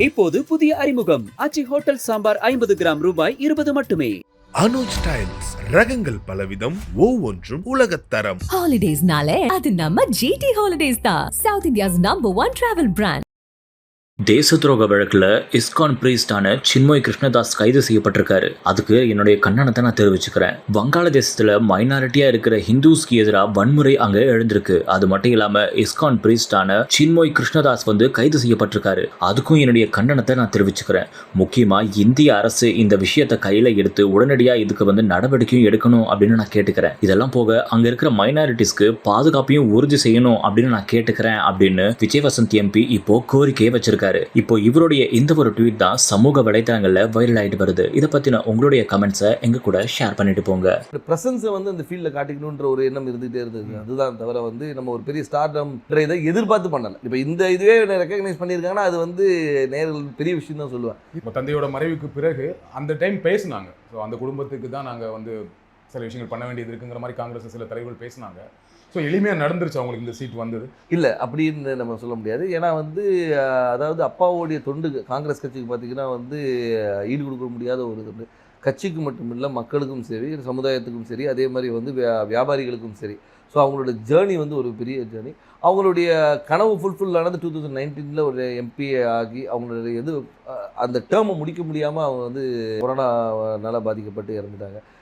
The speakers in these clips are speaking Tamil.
இப்போது புதிய அறிமுகம். அச்சி ஹோட்டல் சாம்பார் ஐம்பது கிராம் ரூபாய் இருபது மட்டுமே. அனுஜ் ஸ்டைல்ஸ் ரகங்கள் பலவிதம் ஒவ்வொன்றும் உலகத்தரம் ஹாலிடேஸ்னாலே அது நம்ம ஜிடி ஹாலிடேஸ் தான். South India's number one travel brand தேச துரோக வழக்கில் இஸ்கான் பிரீஸ்டான சின்மோய் கிருஷ்ணதாஸ் கைது செய்யப்பட்டிருக்காரு. அதுக்கு என்னுடைய கண்டனத்தை நான் தெரிவிச்சுக்கிறேன். வங்காளதேசத்தில் மைனாரிட்டியாக இருக்கிற ஹிந்துஸ்க்கு எதிராக வன்முறை அங்கே எழுந்திருக்கு. அது மட்டும் இல்லாமல் இஸ்கான் பிரீஸ்டான சின்மோய் கிருஷ்ணதாஸ் வந்து கைது செய்யப்பட்டிருக்காரு. அதுக்கும் என்னுடைய கண்டனத்தை நான் தெரிவிச்சுக்கிறேன். முக்கியமாக இந்திய அரசு இந்த விஷயத்தை கையில் எடுத்து உடனடியாக இதுக்கு வந்து நடவடிக்கையும் எடுக்கணும் அப்படின்னு நான் கேட்டுக்கிறேன். இதெல்லாம் போக அங்கே இருக்கிற மைனாரிட்டிஸ்க்கு பாதுகாப்பையும் உறுதி செய்யணும் அப்படின்னு நான் கேட்டுக்கிறேன் அப்படின்னு விஜய் வசந்த் எம்பி இப்போ கோரிக்கையை வச்சிருக்காரு. இப்போ இவருடைய இந்த ஒரு ட்வீட் தான் சமூக வலைதளங்கள்ல வைரல் ஆயிட்டு வருது. இதை பத்தின உங்களுடைய கமெண்ட்ஸை எங்க கூட ஷேர் பண்ணிட்டு போங்க. ப்ரெசன்ஸை வந்து அந்த ஃபீல்டில் காட்டிக்கணுன்ற ஒரு எண்ணம் இருந்துகிட்டே இருந்தது. அதுதான் தவிர வந்து நம்ம ஒரு பெரிய ஸ்டார்டம்ன்ற இதை எதிர்பார்த்து பண்ணலை. இப்போ இந்த இதுவே ரெக்கக்னைஸ் பண்ணியிருக்காங்கன்னா அது வந்து நேரில் பெரிய விஷயம் தான் சொல்லுவேன். இப்போ தந்தையோட மறைவுக்கு பிறகு அந்த டைம் பேசுனாங்க. ஸோ அந்த குடும்பத்துக்கு தான் நாங்கள் வந்து சில விஷயங்கள் பண்ண வேண்டியது இருக்குங்கிற மாதிரி காங்கிரஸ் சில தலைவர்கள் பேசினாங்க. ஸோ எளிமையாக நடந்துருச்சு அவங்களுக்கு இந்த சீட் வந்தது. இல்லை அப்படின்னு நம்ம சொல்ல முடியாது. ஏன்னா வந்து அதாவது அப்பாவோடைய தொண்டு காங்கிரஸ் கட்சிக்கு பார்த்தீங்கன்னா வந்து ஈடு கொடுக்க முடியாத ஒரு தொண்டு. கட்சிக்கு மட்டும் இல்லை மக்களுக்கும் சரி சமுதாயத்துக்கும் சரி அதே மாதிரி வந்து வியா- வியாபாரிகளுக்கும் சரி. ஸோ அவங்களோட ஜேர்னி வந்து ஒரு பெரிய ஜேர்னி அவங்களுடைய கனவு ஃபுல்ஃபில் ஆனது டூ தௌசண்ட் நைன்டீனில் ஒரு எம்பி ஆகி அவங்களுடைய இது அந்த டேர்மை முடிக்க முடியாமல் அவங்க வந்து கொரோனாவால் பாதிக்கப்பட்டு இறந்துட்டாங்க.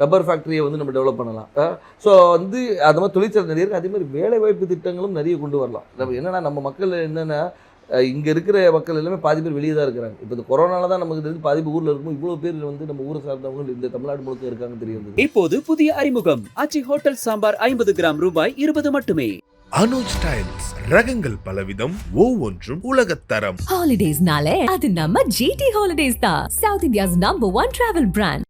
ரப்பர் ஃபேக்ட்ரியை வந்து நம்ம டெவலப் பண்ணலாம். ஸோ வந்து அது மாதிரி தொழிற்சாலை நிறைய இருக்குது அதே மாதிரி வேலைவாய்ப்பு திட்டங்களும் நிறைய கொண்டு வரலாம். நம்ம என்னன்னா நம்ம மக்கள் என்னென்னா இங்கே இருக்கிற மக்கள் எல்லாமே பாதி பேர் வெளியே தான் இருக்கிறாங்க. இப்போ இந்த கொரோனால தான் நமக்கு தெரிஞ்சு பாதி ஊரில் இருக்கும் இவ்வளோ பேர் வந்து நம்ம ஊரை சார்ந்தவங்க இந்த தமிழ்நாடு முழுக்க இருக்காங்க தெரிய வந்தது இப்போது புதிய அறிமுகம். ஆச்சி ஹோட்டல் சாம்பார் ஐம்பது கிராம் ரூபாய் இருபது மட்டுமே. அனுஜ் ஸ்டைல்ஸ் ரகங்கள் பலவிதம் ஒவ்வொன்றும் உலகத்தரம் ஹாலிடேஸ்னாலே அது நம்ம ஜிடி ஹாலிடேஸ் தான். South India's number one travel brand